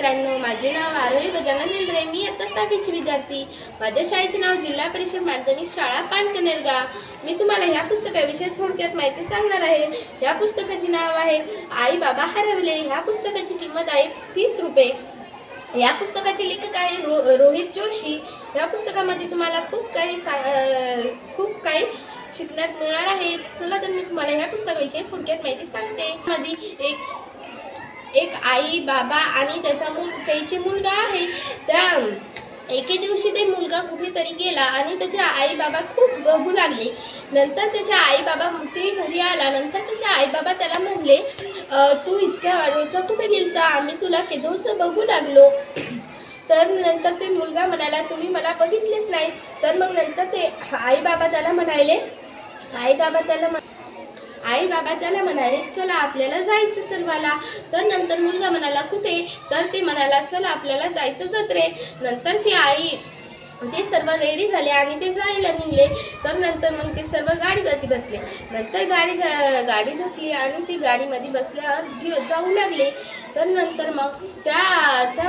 मित्रांनो माझे नाव आरोही गजानन इंद्रे मी आता सहावीच विद्यार्थी. माझ्या शाळेचे नाव जिल्हा परिषद माध्यमिक शाळा पानकनेरगाव मी तुम्हाला ह्या पुस्तकाविषयी थोडक्यात माहिती सांगणार आहे. ह्या पुस्तकाचे नाव आहे आई बाबा हरवले. ह्या पुस्तकाची किंमत आहे तीस रुपये. या पुस्तकाचे लेखक आहे रो रोहित जोशी. या पुस्तकामध्ये तुम्हाला खूप काही सांग खूप काही शिकण्यात मिळणार आहे. चला तर मी तुम्हाला ह्या पुस्तकाविषयी थोडक्यात माहिती सांगते. मध्ये एक एक आई बाबा आणि त्याचा मुल त्याची मुलगा आहे. त्या एके दिवशी ते मुलगा कुठेतरी गेला आणि त्याचे आई बाबा खूप बघू लागले. नंतर त्याच्या आई बाबा ते घरी आला. नंतर त्याचे आई बाबा त्याला म्हणले तू इतक्या वाढवचा कुठे गेलता? आम्ही तुला केदोस बघू लागलो. तर नंतर ते मुलगा म्हणाला तुम्ही मला बघितलेच नाही. तर मग नंतर ते आई बाबा त्याला म्हणाले आई बाबा त्याला म्हण- आई बाबा त्याला म्हणाले चला आपल्याला जायचं सर्वाला. तर नंतर मुलगा म्हणाला कुठे? तर ते म्हणाला चला आपल्याला जायचं जत्रे. नंतर ती आई ते सर्व रेडी झाले आणि ते जायला निघले. तर नंतर मग ते सर्व गाडीवरती बसले. नंतर गाडी गाडी धकली आणि ती गाडीमध्ये बसल्यावर घेऊ जाऊ लागले. तर नंतर मग त्या त्या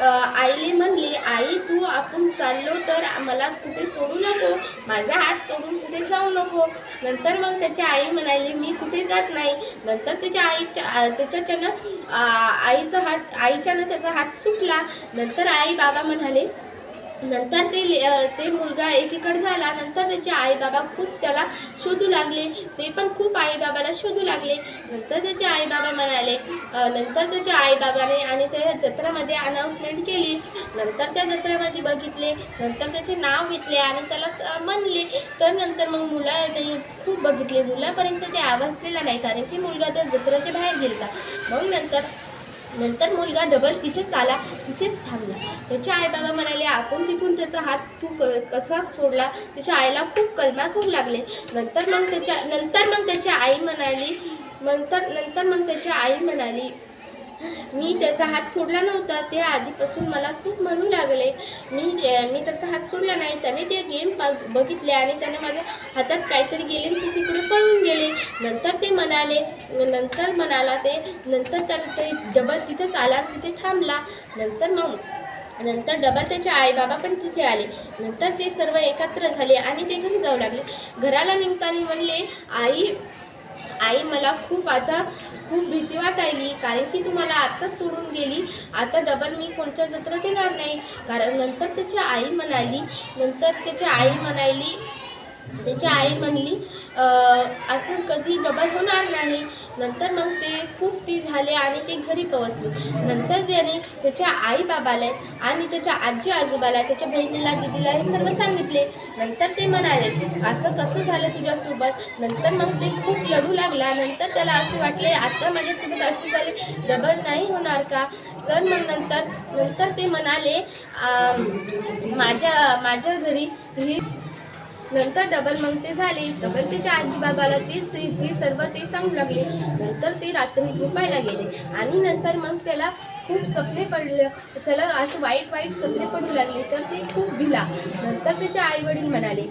आईले म्हणली आई तू आपण चाललो तर मला कुठे सोडू नको माझा हात सोडून कुठे जाऊ नको. नंतर मग त्याची आई म्हणाली मी कुठे जात नाही. नंतर त्याच्या आईच्या त्याच्याच्यानं आईचा हात आईच्यानं त्याचा हात सुटला. नंतर आई बाबा म्हणाले नंतर ते ते मुलगा एकीकडे झाला नंतर त्याचे आईबाबा खूप त्याला शोधू लागले. ते पण खूप आईबाबाला शोधू लागले. नंतर त्याचे आईबाबा म्हणाले नंतर त्याच्या आईबाबाने आणि त्या जत्रामध्ये अनाऊन्समेंट केली. नंतर त्या जत्रेमध्ये बघितले नंतर त्याचे नाव घेतले आणि त्याला स- म्हणले. तर नंतर मग मुलाने खूप बघितले. मुलापर्यंत ते आवाज दिला नाही कारण की मुलगा त्या जत्रेच्या बाहेर गेला मग नंतर नंतर मुलगा डबल तिथेच आला तिथेच थांबला. त्याच्या आई बाबा म्हणाले आपण तिथून त्याचा हात तू क कसा सोडला? त्याच्या आईला खूप कलमा करू लागले. नंतर मग त्याच्या नंतर मग त्याची आई म्हणाली नंतर नंतर मग त्याची आई म्हणाली मी त्याचा हात सोडला नव्हता. ते आधीपासून मला खूप म्हणू लागले. मी मी त्याचा हात सोडला नाही. त्याने ते गेम बघितले आणि त्याने माझ्या हातात काहीतरी गेले ते तिकडे पळून नंतर ते म्हणाले नंतर म्हणाला ते नंतर त्याला ते डबल तिथेच आला तिथे थांबला. नंतर मग नंतर डबल त्याचे आई बाबा पण तिथे आले. नंतर ते सर्व एकत्र झाले आणि ते घरी जाऊ लागले. घराला निघताना म्हणले आई आई मला खूप आता खूप भीती वाटायली कारण की तुम्हाला आत्ताच सोडून गेली. आता डबल मी कोणत्या जत्रा येणार नाही. कारण नंतर त्याची आई म्हणाली नंतर त्याची आई म्हणाली त्याची आई म्हणली असं कधी डबल होणार नाही. नंतर मग ते खूप ती झाले आणि ते घरी पोहोचले. नंतर त्याने त्याच्या आई बाबाला आणि त्याच्या आजी आजोबाला त्याच्या बहिणीला दिदीला हे सर्व सांगितले. नंतर ते म्हणाले असं कसं झालं तुझ्यासोबत? नंतर मग ते खूप लढू लागला. नंतर त्याला असे वाटले आता माझ्यासोबत असे झाले. डबल नाही होणार का? तर मग नंतर नंतर ते म्हणाले माझ्या माझ्या घरी ही नंतर डबल मग ते झाले डबल तिच्या आजी बाबाला ते ती सर्व ते सांगू लागले. नंतर ते रात्री झोपायला गेले. आणि नंतर मग त्याला खूप सपने पडले त्याला असं वाईट वाईट सपने पडू लागले तर ते खूप भिला. नंतर त्याचे आईवडील म्हणाले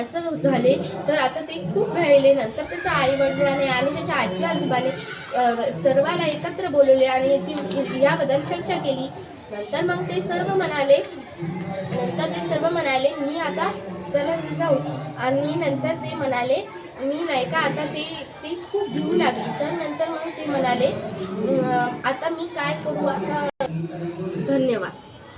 असं झाले तर आता ते खूप भयले. नंतर त्याच्या आईवडिलाने आणि त्याच्या आजी आजोबाने सर्वाला एकत्र बोलवले आणि याची याबद्दल चर्चा केली. नंतर मग ते सर्व म्हणाले नंतर ते सर्व म्हणाले मी आता चला मी जाऊ. आणि नंतर ते म्हणाले मी नाही का आता ते ते खूप भिवू लागली. तर नंतर मग ते म्हणाले आता मी काय करू? आता धन्यवाद.